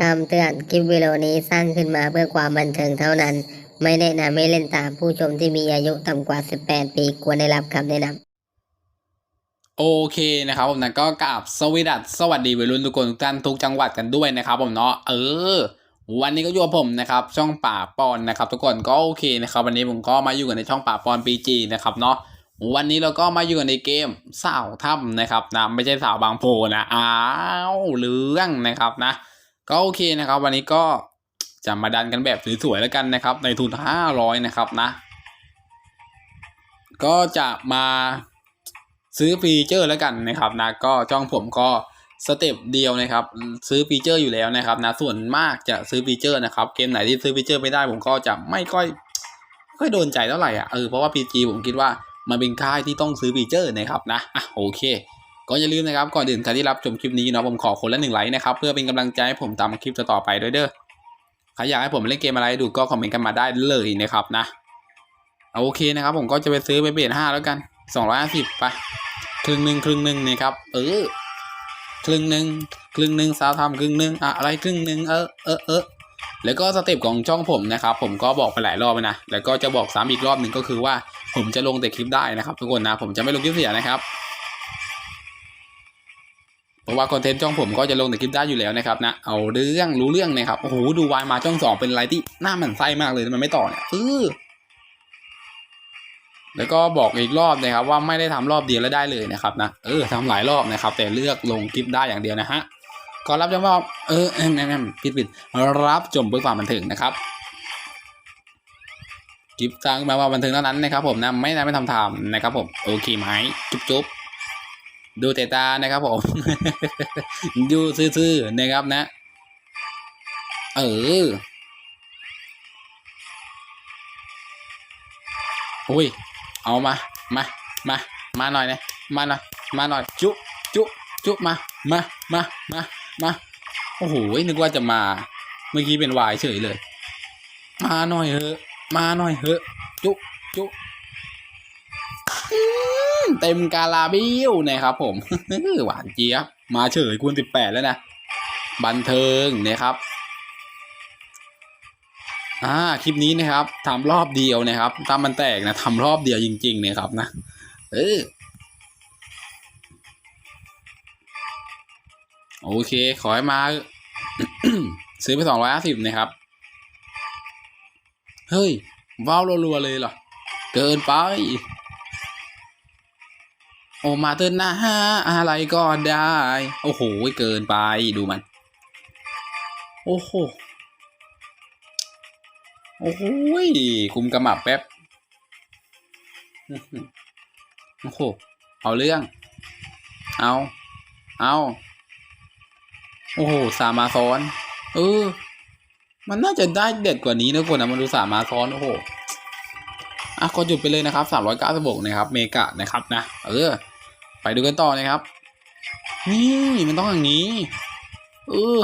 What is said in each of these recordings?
คำเตือนคลิปวิดีโอนี้สร้างขึ้นมาเพื่อความบันเทิงเท่านั้น ไม่แนะนำให้เล่นตามผู้ชมที่มีอายุต่ำกว่า 18 ปีควรได้รับคำแนะนำโอเคนะครับผมนั้นก็กราบสวัสดีสวัสดีวัยรุ่นทุกคนทุกท่านทุกจังหวัดกันด้วยนะครับผมเนาะเออ วันนี้ก็อยู่กับผมนะครับช่องป่าปอนนะครับ ทุกคนก็โอเคนะครับวันนี้ผมก็มาอยู่กันในช่องป่าปอนปีจีนะครับเนาะวันนี้เราก็มาอยู่กันในเกมสาวถ้ำนะครับนะไม่ใช่สาวบางโพนะอ้าวเรื่องนะครับนะ ก็โอเคนะครับ วันนี้ก็จะมาดันกันแบบสวยๆแล้วกันนะครับ ในทุน500นะครับนะ ก็จะมาซื้อฟีเจอร์แล้วกันนะครับนะก็จ้องผมก็สเต็ปเดียวนะครับ ซื้อฟีเจอร์อยู่แล้วนะครับนะส่วนมากจะซื้อฟีเจอร์นะครับเกมไหนที่ซื้อฟีเจอร์ไม่ได้ผมก็จะไม่ค่อยค่อยโดนใจเท่าไหร่อะเออเพราะว่า PG ผมคิดว่ามันเป็นค่ายที่ต้องซื้อฟีเจอร์นะครับนะอะโอเค ก็อย่าลืมนะครับก่อนอื่นใครที่รับชมคลิปนี้เนาะผมขอคนละหนึ่งไลค์นะครับเพื่อเป็นกำลังใจให้ผมทำคลิปต่อไปด้วยเด้อใครอยากให้ผมเล่นเกมอะไรดูก็คอมเมนต์กันมาได้เลยนะครับนะโอเคนะครับ ผมก็จะไปซื้อไปเบสห้าแล้วกันสองร้อยห้าสิบไปครึ่งหนึ่งครึ่งหนึ่งนี่ครับเออครึ่งหนึ่งครึ่งหนึ่งสาวทำครึ่งหนึ่งอะอะไรครึ่งหนึ่งเออเออเออแล้วก็สเต็ปของช่องผมนะครับ ผมก็บอกไปหลายรอบนะแล้วก็จะบอกซ้ำอีกรอบหนึ่งก็คือว่าผมจะลงแต่คลิปได้นะครับ ทุกคนนะผมจะไม่ลงคลิปเสียนะครับ เพราะว่าคอนเทนต์ช่องผมก็จะลงแต่คลิปได้อยู่แล้วนะครับนะ เอาเรื่องรู้เรื่องนะครับ โอ้โห ดูวายมาช่องสองเป็นอะไรที่หน้ามันไส้มากเลยทำไมไม่ต่อเนี่ยเออแล้วก็บอกอีกรอบนะครับว่าไม่ได้ทำรอบเดียวแล้วได้เลยนะครับนะ เออทำหลายรอบนะครับ แต่เลือกลงคลิปได้อย่างเดียวนะฮะก็รับชมว่าเออแอมแอมแอมปิดปิดรับชมเพื่อความบันเทิงนะครับคลิปสร้างมาว่าบันเทิงเท่านั้นนะครับผมนะไม่ได้ไม่ทำทำนะครับผมโอเคไหมจุ๊บจุ๊บ ดูแต่ตานะครับผมดูซื่อๆนะครับนะ เอออุ้ย เอามา มา มา มาหน่อยนะ มาหน่อย มาหน่อย จุจุจุมา มา มา มา มา โอ้โห นึกว่าจะมา เมื่อกี้เป็นวายเฉยเลย มาหน่อยเถอะ มาหน่อยเถอะ จุจุ เต็มกาลาบิวนะครับผมหวานเจี๊ยบมาเฉยคูณสิบแปดแล้วนะ บันเทิงนะครับอ่าคลิปนี้นะครับทำรอบเดียวนะครับถ้ามันแตกนะทำรอบเดียวจริงๆนะครับนะเออโอเค ขอให้มา ซื้อไปสองร้อยห้าสิบนะครับ เฮ้ยว้าวรัวๆเลยเหรอ เกินไป โอมาเติร์นหน้าอะไรก็ได้ โอ้โหเกินไปดูมัน โอ้โห โอ้โหคุมกระหมับแป๊บ โอ้โห เอาเรื่อง เอา เอา โอ้โห สามาซ้อน เออ มันน่าจะได้เด็ดกว่านี้นะคนนะมันดูสามมาซ้อน โอ้โหอะก็หยุดไปเลยนะครับสามร้อยเก้าสิบกนะครับ เมกะนะครับนะ เออ ไปดูกันต่อนะครับ นี่มันต้องอย่างนี้ เออ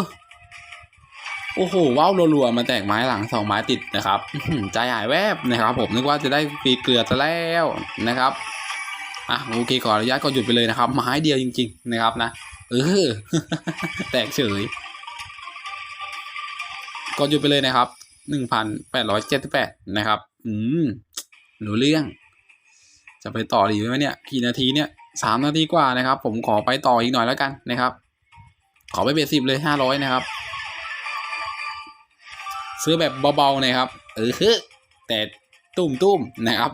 โอ้โห ว้าวรัวๆ มาแตกไม้หลังสองไม้ติดนะครับ ใจหายแวบนะครับ ผมนึกว่าจะได้ปีเกลือซะแล้วนะครับ อะโอเคขออนุญาตก็หยุดไปเลยนะครับ ไม้เดียวจริง ๆ นะครับนะ เออ แตกเฉย ก็หยุดไปเลยนะครับหนึ่งพันแปดร้อยเจ็ดสิบแปดนะครับ อืมรู้เรื่อง จะไปต่อดีไหมเนี่ย กี่นาทีเนี่ย สามนาทีกว่านะครับ ผมขอไปต่ออีกหน่อยแล้วกันนะครับ ขอไปเบสสิบเลยห้าร้อยนะครับ ซื้อแบบเบาๆนะครับ เออคือแต่ตุ้มตุ้มๆนะครับ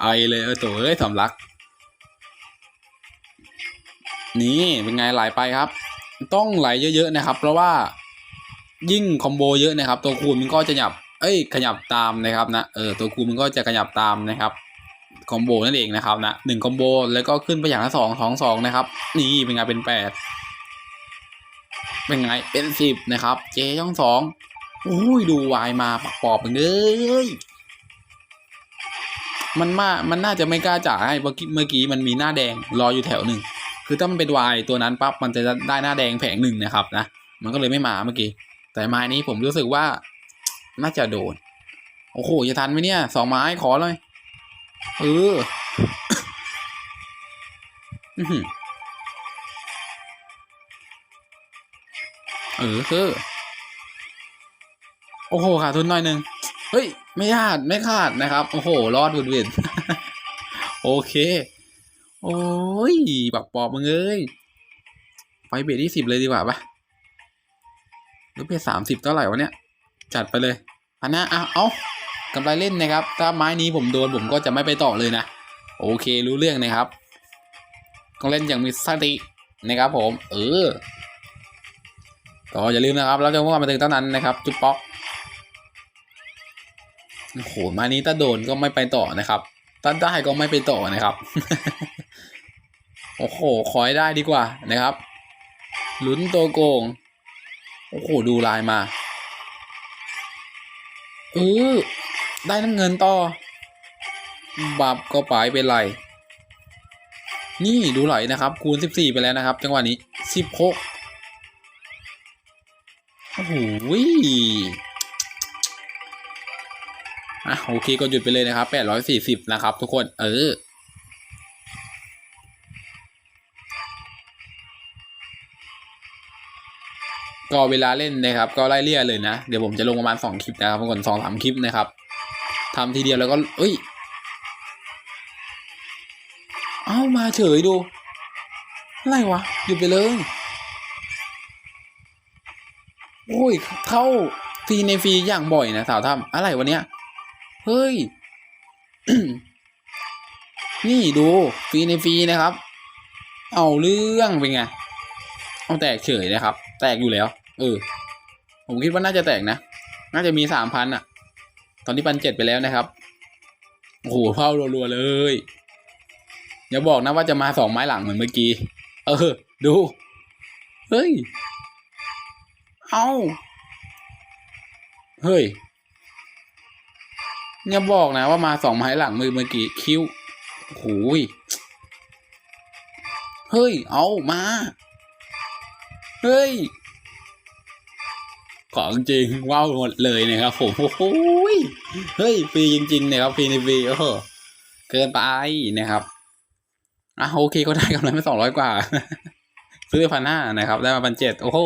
ไอเลยเออตัวเอ้ยสำลัก นี่เป็นไงไหลไปครับ ต้องไหลเยอะๆนะครับ เพราะว่ายิ่งคอมโบเยอะนะครับ ตัวคูณมันก็จะหยับ เอ้ย ขยับตามนะครับนะเออตัวคูณมันก็จะขยับตามนะครับ คอมโบนั่นเองนะครับนะหนึ่งคอมโบแล้วก็ขึ้นไปอย่างละสองสองสองนะครับ นี่เป็นไงเป็นแปดเป็นไงเป็นสิบนะครับ เจช่องสองอุ้ยดูวายมาปักปอบเลยมันมามันน่าจะไม่กล้าจ่ายให้เมื่อกี้เมื่อกี้มันมีหน้าแดงรออยู่แถวหนึ่งคือถ้ามันเป็นวายตัวนั้นปั๊บมันจะได้หน้าแดงแผงหนึ่งนะครับนะมันก็เลยไม่มาเมื่อกี้แต่ไม้นี้ผมรู้สึกว่าน่าจะโดน โอ้โหจะทันไหมเนี่ยสองไม้ขอเลย เออเออเออคือโอ้โหขาดทุนหน่อยหนึ่งเฮ้ย ไม่ขาด ไม่ขาดนะครับ โอ้โห รอดบุดเวียนโอเค โอ้ยบักปอบมึงเอ้ย ไปเบสที่สิบเลยดีกว่าปะหรือเบสสามสิบเท่าไหร่วะเนี่ย จัดไปเลยอันนะเอาเอา กำไรเล่นนะครับ ถ้าไม้นี้ผมโดนผมก็จะไม่ไปต่อเลยนะ โอเครู้เรื่องนะครับต้องเล่นอย่างมีสตินะครับผม เออก็อย่าลืมนะครับแล้วจะว่ามาถึงเท่านั้นนะครับ จุ๊บป๊อกโอ้โหมานี้ถ้าโดนก็ไม่ไปต่อนะครับถ้าได้ก็ไม่ไปต่อนะครับ โอ้โหขอให้ได้ดีกว่านะครับลุ้นตัวโกง โอ้โห ดูลายมา เออ ได้น้ำเงินต่อบับก็ไปเป็นไร นี่ดูไหลนะครับ คูณสิบสี่ไปแล้วนะครับ จังหวะนี้สิบหกโอ้โหอะโอเคก็หยุดไปเลยนะครับแปดร้อยสี่สิบนะครับ ทุกคนเออก็เวลาเล่นนะครับ ก็ไล่เลี่ยเลยนะ เดี๋ยวผมจะลงประมาณสองคลิปนะครับทุกคนสองสามคลิปนะครับ ทำทีเดียวแล้วก็เอ้ย เอ้ามาเฉยดู อะไรวะ หยุดไปเลย โอ้ย เข้าฟรีในฟรีอย่างบ่อยนะสาวทำอะไรวะเนี้ย เฮ้ย นี่ดูฟรีในฟรีนะครับ เอาเรื่องเป็นไง เอาแตกเฉยนะครับ แตกอยู่แล้ว เออ ผมคิดว่าน่าจะแตกนะ น่าจะมีสามพันอะ ตอนนี้พันเจ็ดไปแล้วนะครับโอ้โหเข้ารัวๆเลยอย่าบอกนะว่าจะมาสองไม้หลังเหมือนเมื่อกี้ เออ ดู เฮ้ย เอาเฮ้ยอย่าบอกนะว่ามาสองไม้หลังมือเมื่อกี้คิ้วโอ้ยเฮ้ย เอามา เฮ้ย ของจริงว้าวหมดเลยนะครับผมโอ้โหเฮ้ยฟรีจริงๆนะครับฟรีในฟรีโอ้โหเกินไปนะครับอะโอเคก็ได้กำไรมาสองร้อยกว่า ซื้อพันห้านะครับ ได้มาพันเจ็ดโอ้โห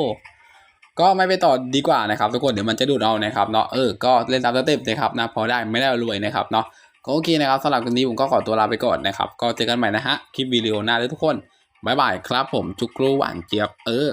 ก็ไม่ไปต่อดีกว่านะครับ ทุกคนเดี๋ยวมันจะดูดเอานะครับเนาะเออก็เล่นตามสเต็ปนะครับนะพอได้ไม่ได้รวยนะครับเนาะก็โอเคนะครับสำหรับวันนี้ผมก็ขอตัวลาไปก่อนนะครับ ก็เจอกันใหม่นะฮะคลิปวิดีโอหน้าเลยทุกคนบายบายครับผมจุกรูหวานเจี๊ยบเออ